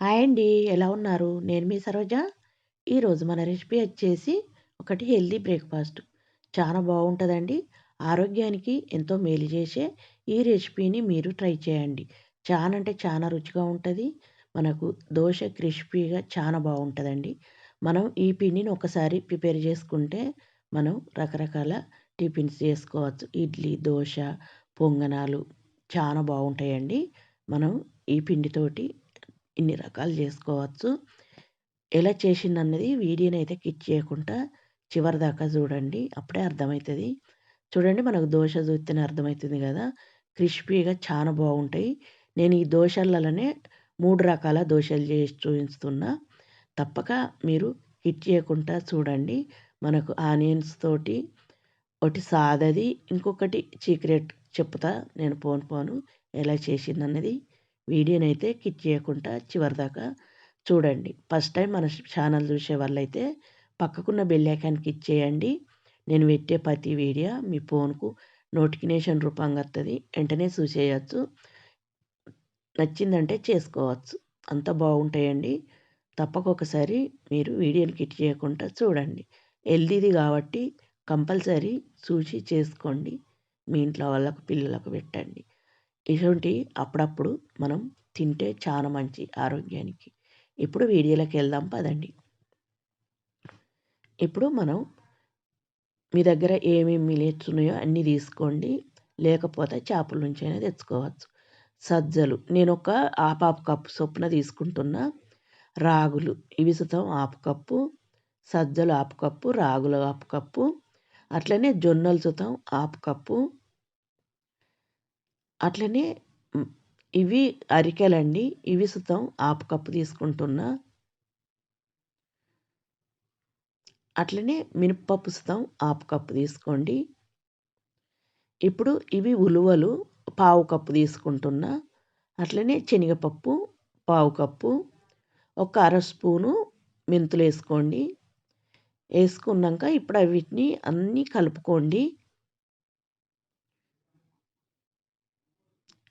Hi అండి ఎలా ఉన్నారు? నేను మీ సరోజ. ఈరోజు మన రెసిపీ వచ్చేసి ఒకటి హెల్దీ బ్రేక్ఫాస్ట్. చాలా బాగుంటుందండి. ఆరోగ్యానికి ఎంతో మేలు చేసే ఈ రెసిపీని మీరు ట్రై చేయండి. చాలా అంటే చాలా రుచిగా ఉంటుంది. మనకు దోశ క్రిస్పీగా చాలా బాగుంటుందండి. మనం ఈ పిండిని ఒకసారి ప్రిపేర్ చేసుకుంటే మనం రకరకాల టిఫిన్స్ చేసుకోవచ్చు. ఇడ్లీ దోశ పొంగనాలు చాలా బాగుంటాయండి. మనం ఈ పిండితోటి ఇన్ని రకాలు చేసుకోవచ్చు. ఎలా చేసిందన్నది వీడియోని అయితే కిట్ చేయకుండా చివరి దాకా చూడండి అప్పుడే అర్థమవుతుంది. చూడండి మనకు దోశ చూస్తేనే అర్థమవుతుంది కదా. క్రిస్పీగా చాలా బాగుంటాయి. నేను ఈ దోశలలోనే మూడు రకాల దోశలు చేసి చూపిస్తున్నా. తప్పక మీరు హిట్ చేయకుండా చూడండి. మనకు ఆనియన్స్ తోటి ఒకటి సాదది ఇంకొకటి సీక్రెట్ చెప్తా నేను పోను పోను ఎలా చేసిందన్నది. వీడియోనైతే కిట్ చేయకుండా చివరిదాకా చూడండి. ఫస్ట్ టైం మన ఛానల్ చూసే వాళ్ళైతే పక్కకున్న బెల్లైకాన్ క్లిక్ చేయండి. నేను పెట్టే ప్రతి వీడియో మీ ఫోన్కు నోటిఫికేషన్ రూపంగా వస్తుంది వెంటనే చూసేయచ్చు. నచ్చిందంటే చేసుకోవచ్చు. అంత బాగుంటాయండి. తప్పకొకసారి మీరు వీడియోని కిట్ చేయకుండా చూడండి. హెల్దీది కాబట్టి కంపల్సరీ చూసి చేసుకోండి. మీ ఇంట్లో వాళ్ళకు పిల్లలకు పెట్టండి. ఇటువంటి అప్పుడప్పుడు మనం తింటే చాలా మంచి ఆరోగ్యానికి. ఇప్పుడు వీడియోలోకి వెళ్దాం పదండి. ఇప్పుడు మనం మీ దగ్గర ఏమేమి మిలెట్స్ ఉన్నాయో అన్నీ తీసుకోండి. లేకపోతే చేపల నుంచి అయినా తెచ్చుకోవచ్చు. సజ్జలు. నేను ఒక ఆపాపు కప్పు చొప్పున తీసుకుంటున్నా. రాగులు. ఇవి సుతం ఆపు కప్పు. సజ్జలు ఆపు కప్పు. రాగులు ఆపు కప్పు. అట్లనే జొన్నలు సుతం ఆపు కప్పు. అట్లనే ఇవి అరికెలండి. ఇవి సుతం ఆపు కప్పు తీసుకుంటున్నా. అట్లనే మినప్పప్పు సుతం ఆపు కప్పు తీసుకోండి. ఇప్పుడు ఇవి ఉలువలు పావు కప్పు తీసుకుంటున్నా. అట్లనే శనగపప్పు పావు కప్పు ఒక అర స్పూను మెంతులు వేసుకోండి వేసుకున్నాక ఇప్పుడు వీటిని అన్నీ కలుపుకోండి.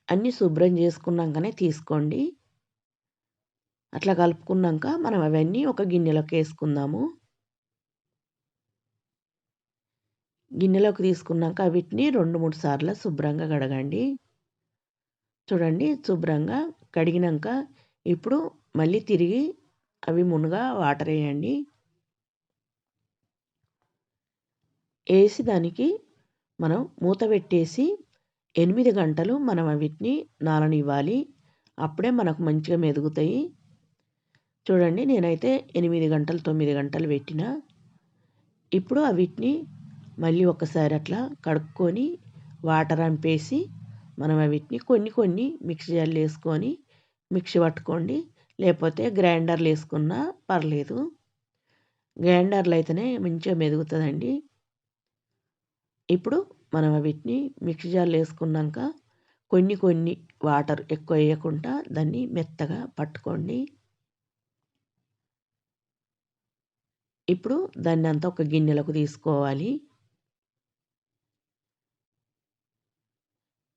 అన్నీ శుభ్రం చేసుకున్నాకనే తీసుకోండి. అట్లా కలుపుకున్నాక మనం అవన్నీ ఒక గిన్నెలోకి వేసుకుందాము. గిన్నెలోకి తీసుకున్నాక వీటిని రెండు మూడు సార్లు శుభ్రంగా కడగండి. చూడండి శుభ్రంగా కడిగినాక ఇప్పుడు మళ్ళీ తిరిగి అవి మునుగా వాటర్ వేయండి. వేసి దానికి మనం మూత పెట్టేసి ఎనిమిది గంటలు మనం వీటిని నాననివ్వాలి. అప్పుడే మనకు మంచిగా మెదుగుతాయి. చూడండి నేనైతే ఎనిమిది గంటలు తొమ్మిది గంటలు పెట్టిన. ఇప్పుడు వీటిని మళ్ళీ ఒకసారి అట్లా కడుక్కొని వాటర్ అంపేసి మనం వీటిని కొన్ని కొన్ని మిక్సీ జార్లు వేసుకొని మిక్సీ పట్టుకోండి. లేకపోతే గ్రైండర్లు వేసుకున్నా పర్లేదు. గ్రైండర్లు అయితేనే మంచిగా మెదుగుతుందండి. ఇప్పుడు మనం వీటిని మిక్సీ జార్లో వేసుకున్నాక కొన్ని కొన్ని వాటర్ ఎక్కువ వేయకుండా దాన్ని మెత్తగా పట్టుకోండి. ఇప్పుడు దాన్ని అంతా ఒక గిన్నెలకు తీసుకోవాలి.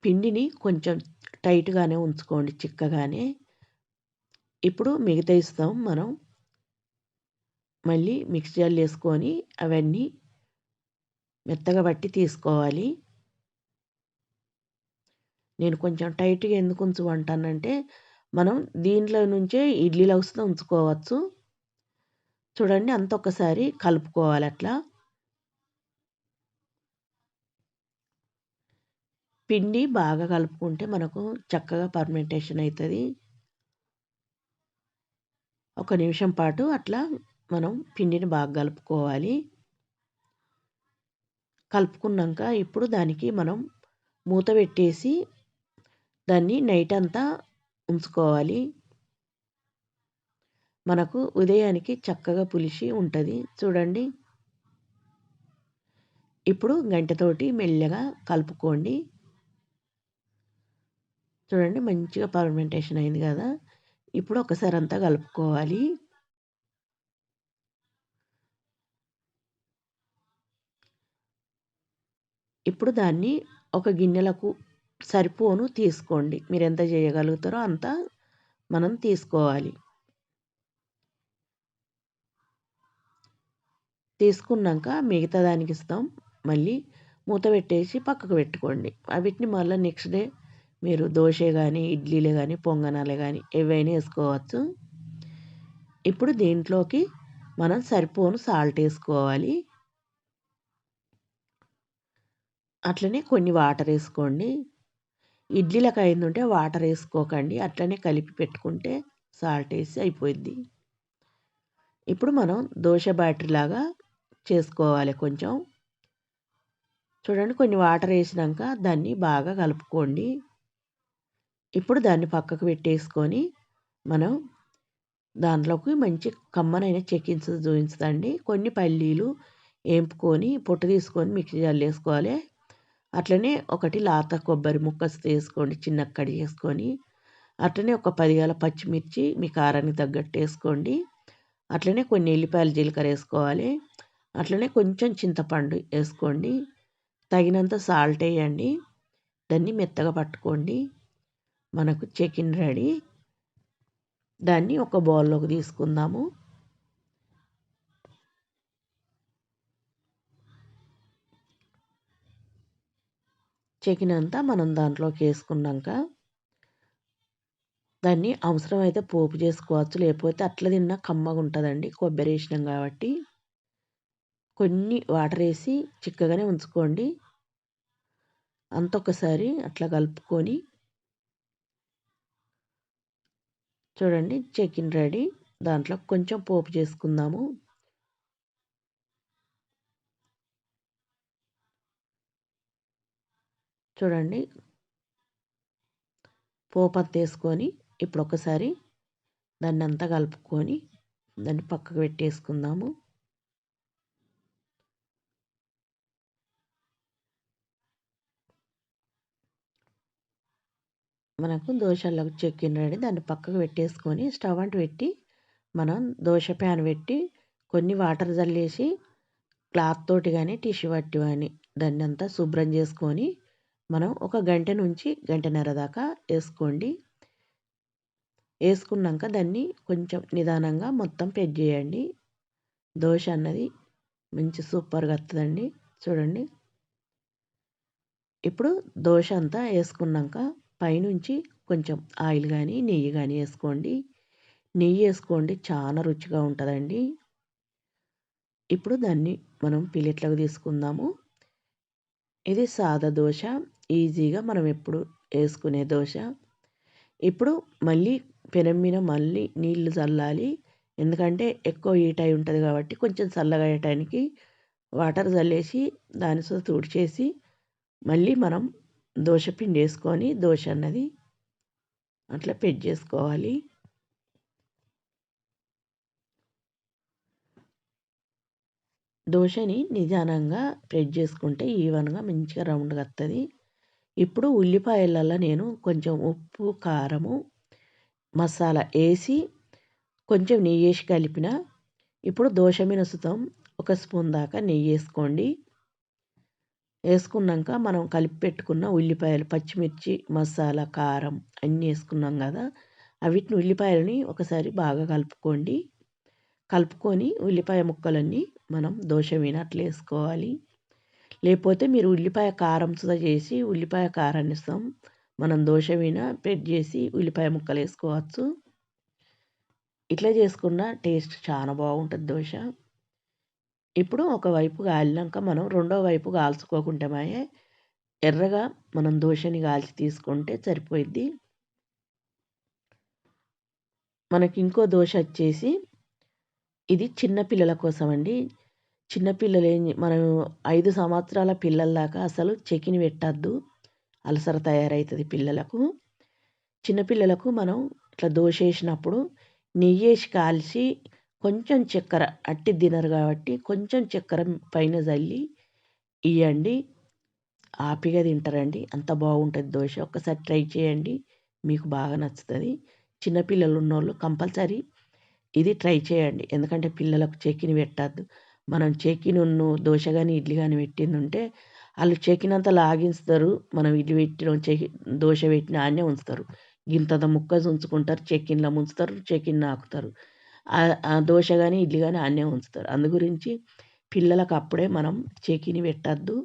పిండిని కొంచెం టైట్గానే ఉంచుకోండి చిక్కగానే. ఇప్పుడు మిగతా ఇస్తాం మనం. మళ్ళీ మిక్సీలు వేసుకొని అవన్నీ మెత్తగా బట్టి తీసుకోవాలి. నేను కొంచెం టైట్గా ఎందుకు ఉంచుకుంటానంటే మనం దీంట్లో నుంచే ఇడ్లీలు వస్తే ఉంచుకోవచ్చు. చూడండి అంత ఒకసారి కలుపుకోవాలి అట్లా. పిండి బాగా కలుపుకుంటే మనకు చక్కగా పర్మెంటేషన్ అవుతుంది ఒక నిమిషం పాటు అట్లా మనం పిండిని బాగా కలుపుకోవాలి. కలుపుకున్నాక ఇప్పుడు దానికి మనం మూత పెట్టేసి దాన్ని నైట్ అంతా ఉంచుకోవాలి. మనకు ఉదయానికి చక్కగా పులిసి ఉంటుంది. చూడండి. ఇప్పుడు గంటతోటి మెల్లగా కలుపుకోండి. చూడండి మంచిగా పర్మెంటేషన్ అయింది కదా. ఇప్పుడు ఒకసారి అంతా కలుపుకోవాలి. ఇప్పుడు దాన్ని ఒక గిన్నెలకు సరిపోను తీసుకోండి. మీరు ఎంత చేయగలుగుతారో అంత మనం తీసుకోవాలి. తీసుకున్నాక మిగతా దానికి ఇస్తాం. మళ్ళీ మూత పెట్టేసి పక్కకు పెట్టుకోండి. వాటిని మళ్ళీ నెక్స్ట్ డే మీరు దోశ కానీ ఇడ్లీలు కానీ పొంగనాలు కానీ ఏవైనా వేసుకోవచ్చు. ఇప్పుడు దీంట్లోకి మనం సరిపోను సాల్ట్ వేసుకోవాలి. అట్లనే కొన్ని వాటర్ వేసుకోండి. ఇడ్లీలకు అయిందంటే వాటర్ వేసుకోకండి. అట్లనే కలిపి పెట్టుకుంటే సాల్ట్ వేసి అయిపోయింది. ఇప్పుడు మనం దోశ బ్యాటరీ లాగా చేసుకోవాలి కొంచెం. చూడండి కొన్ని వాటర్ వేసినాక దాన్ని బాగా కలుపుకోండి. ఇప్పుడు దాన్ని పక్కకు పెట్టేసుకొని మనం దాంట్లోకి మంచి కమ్మనైన చెకిన్స్ చూపించదండి కొన్ని పల్లీలు ఏంపుకొని పొట్టు తీసుకొని మిక్సీ జల్లేసుకోవాలి అట్లనే ఒకటి లాత కొబ్బరి ముక్క వేసుకోండి చిన్న కడి చేసుకొని అట్లనే ఒక పదిగాల పచ్చిమిర్చి మీ కారానికి తగ్గట్టు వేసుకోండి. అట్లనే కొన్ని ఎల్లిపాయలు జీలకర్ర వేసుకోవాలి. అట్లనే కొంచెం చింతపండు వేసుకోండి. తగినంత సాల్ట్ వేయండి. దాన్ని మెత్తగా పట్టుకోండి. మనకు చికెన్ రెడీ. దాన్ని ఒక బౌల్లోకి తీసుకుందాము. చికెన్ అంతా మనం దాంట్లోకి వేసుకున్నాక దాన్ని అవసరమైతే పోపు చేసుకోవచ్చు లేకపోతే అట్లా తిన్నా కమ్మగా ఉంటుందండి కొబ్బరి వేసినాం కాబట్టి. కొన్ని వాటర్ వేసి చిక్కగానే ఉంచుకోండి. అంత ఒకసారి అట్లా కలుపుకొని చూడండి చికెన్ రెడీ. దాంట్లో కొంచెం పోపు చేసుకుందాము. చూడండి. పోపత్తి వేసుకొని ఇప్పుడు ఒకసారి దాన్ని అంతా కలుపుకొని దాన్ని పక్కకు పెట్టేసుకుందాము. మనకు దోశలకు చెక్కిన రెడీ దాన్ని పక్కకు పెట్టేసుకొని స్టవ్ అంటు పెట్టి మనం దోశ ప్యాన్ పెట్టి కొన్ని వాటర్ చల్లేసి క్లాత్ తోటి కానీ టిష్యూ పట్టి కానీ దాన్ని అంతా శుభ్రం చేసుకొని మనం ఒక గంట నుంచి గంటన్నర దాకా వేసుకోండి. వేసుకున్నాక దాన్ని కొంచెం నిదానంగా మొత్తం పెట్ చేయండి. దోశ అన్నది మంచి సూపర్గా వస్తుందండి. చూడండి. ఇప్పుడు దోశ అంతా వేసుకున్నాక పైనుంచి కొంచెం ఆయిల్ కానీ నెయ్యి కానీ వేసుకోండి. నెయ్యి వేసుకోండి చాలా రుచిగా ఉంటుందండి. ఇప్పుడు దాన్ని మనం ప్లేట్లోకి తీసుకుందాము. ఇది సాదా దోశ. ఈజీగా మనం ఎప్పుడు వేసుకునే దోశ. ఇప్పుడు మళ్ళీ పెనం మీద మళ్ళీ నీళ్ళు చల్లాలి. ఎందుకంటే ఎక్కువ హీట్ అయి ఉంటుంది కాబట్టి కొంచెం చల్లగా అయ్యటానికి వాటర్ చల్లేసి దాని సో తుడిచేసి మళ్ళీ మనం దోశ పిండి వేసుకొని దోశ అన్నది అట్లా పెట్ చేసుకోవాలి. దోశని నిదానంగా ప్రెడ్ చేసుకుంటే ఈవెన్గా మంచిగా రౌండ్గా వస్తుంది ఇప్పుడు ఉల్లిపాయలలో నేను కొంచెం ఉప్పు కారము మసాలా వేసి కొంచెం నెయ్యి వేసి కలిపిన ఇప్పుడు దోశ మినసుతాం. ఒక స్పూన్ దాకా నెయ్యి వేసుకోండి. వేసుకున్నాక మనం కలిపి పెట్టుకున్న ఉల్లిపాయలు పచ్చిమిర్చి మసాలా కారం అన్నీ వేసుకున్నాం కదా అవిటిని ఉల్లిపాయలని ఒకసారి బాగా కలుపుకోండి. కలుపుకొని ఉల్లిపాయ ముక్కలన్నీ మనం దోశ మీద వేసుకోవాలి. లేకపోతే మీరు ఉల్లిపాయ కారం సుధా చేసి ఉల్లిపాయ కారాన్ని ఇస్తాం. మనం దోశ మీద పెట్ చేసి ఉల్లిపాయ ముక్కలు వేసుకోవచ్చు. ఇట్లా చేసుకున్న టేస్ట్ చాలా బాగుంటుంది దోశ. ఇప్పుడు ఒకవైపు కాలినాక మనం రెండో వైపు కాల్చుకోకుంటే మాయే ఎర్రగా మనం దోశని కాల్చి తీసుకుంటే సరిపోయిద్ది. మనకి ఇంకో దోశ వచ్చేసి ఇది చిన్న పిల్లల కోసం అండి చిన్నపిల్లలు ఏం మనం ఐదు సంవత్సరాల పిల్లల దాకా అసలు చెకిని పెట్టద్దు. అలసర తయారవుతుంది పిల్లలకు. చిన్నపిల్లలకు మనం ఇట్లా దోశ వేసినప్పుడు నెయ్యి వేసి కాల్చి కొంచెం చక్కెర అట్టి తినరు కాబట్టి కొంచెం చక్కెర పైన చల్లి ఇవ్వండి ఆపిగా తింటారండి. అంత బాగుంటుంది దోశ. ఒక్కసారి ట్రై చేయండి. మీకు బాగా నచ్చుతుంది. చిన్నపిల్లలు ఉన్నోళ్ళు కంపల్సరీ ఇది ట్రై చేయండి. ఎందుకంటే పిల్లలకు చెక్కిని పెట్టద్దు. మనం చెకినున్ను దోశ కానీ ఇడ్లీ కానీ పెట్టిందంటే వాళ్ళు చెకినంత లాగిస్తారు మనం ఇడ్లీ పెట్టిన చెకి దోశ పెట్టిన ఆడనే ఉంచుతారు. గింతంత ముక్క ఉంచుకుంటారు చెక్కిన్లో ముంచుతారు చెకిన్ ఆకుతారు. దోశ కానీ ఇడ్లీ కానీ ఆడనే ఉంచుతారు. అందు గురించి పిల్లలకు అప్పుడే మనం చెకిని పెట్టద్దు.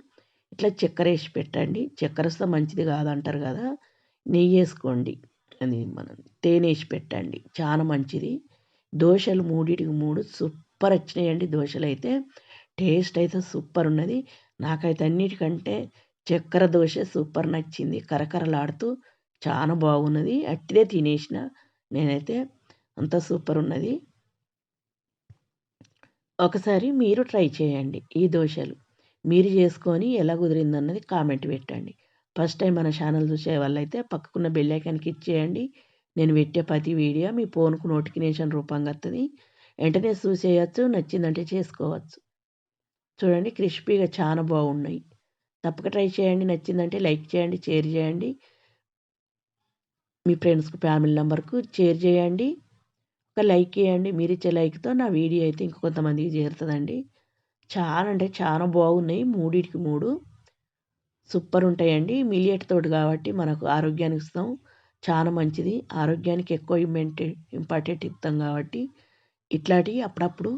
ఇట్లా చక్కెర వేసి పెట్టండి. చక్కెర వస్తే మంచిది కాదంటారు కదా. నెయ్యి వేసుకోండి అది మనం తేనె వేసి పెట్టండి. చాలా మంచిది. దోశలు మూడిటికి మూడు సూపర్ వచ్చినాయండి దోశలు అయితే టేస్ట్ అయితే సూపర్ ఉన్నది నాకైతే అన్నిటికంటే చక్కెర దోశ సూపర్ నచ్చింది. కరకరలాడుతూ చాలా బాగున్నది. అట్టిదే తినేసిన నేనైతే అంత సూపర్ ఉన్నది ఒకసారి మీరు ట్రై చేయండి ఈ దోశలు. మీరు చేసుకొని ఎలా కుదిరిందన్నది కామెంట్ పెట్టండి. ఫస్ట్ టైం మన ఛానల్ చూసే వాళ్ళైతే పక్కకున్న బెల్ ఐకాన్కి ఇచ్చేయండి నేను పెట్టే ప్రతి వీడియో మీ ఫోన్కు నోటిఫికేషన్ రూపంగా వస్తుంది వెంటనే చూసేయచ్చు నచ్చిందంటే చేసుకోవచ్చు. చూడండి క్రిస్పీగా చాలా బాగున్నాయి. తప్పక ట్రై చేయండి నచ్చిందంటే లైక్ చేయండి షేర్ చేయండి. మీ ఫ్రెండ్స్కి ఫ్యామిలీ నెంబర్కు షేర్ చేయండి. ఒక లైక్ చేయండి మీరు ఇచ్చే లైక్తో నా వీడియో అయితే ఇంకొంతమందికి చేరుతుందండి. చాలా అంటే చాలా బాగున్నాయి. మూడింటికి మూడు. సూపర్ ఉంటాయండి. మిలియట్ తోటి కాబట్టి మనకు ఆరోగ్యానికి ఇస్తాం. చాలా మంచిది. ఆరోగ్యానికి ఎక్కువ ఇంపార్టెంట్ ఇస్తాం కాబట్టి. ఇట్లాంటివి అప్పుడప్పుడు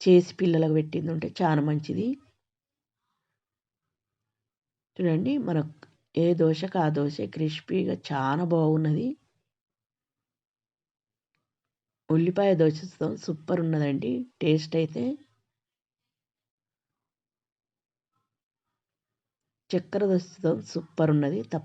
చేసి పిల్లలకు పెట్టింది ఉంటే చాలా మంచిది. చూడండి మనకు ఏ దోశకు ఆ దోశ క్రిస్పీగా చాలా బాగున్నది. ఉల్లిపాయ దోశతో సూపర్ ఉన్నదండి. టేస్ట్ అయితే చక్కెర దోశతో సూపర్ ఉన్నది. తప్ప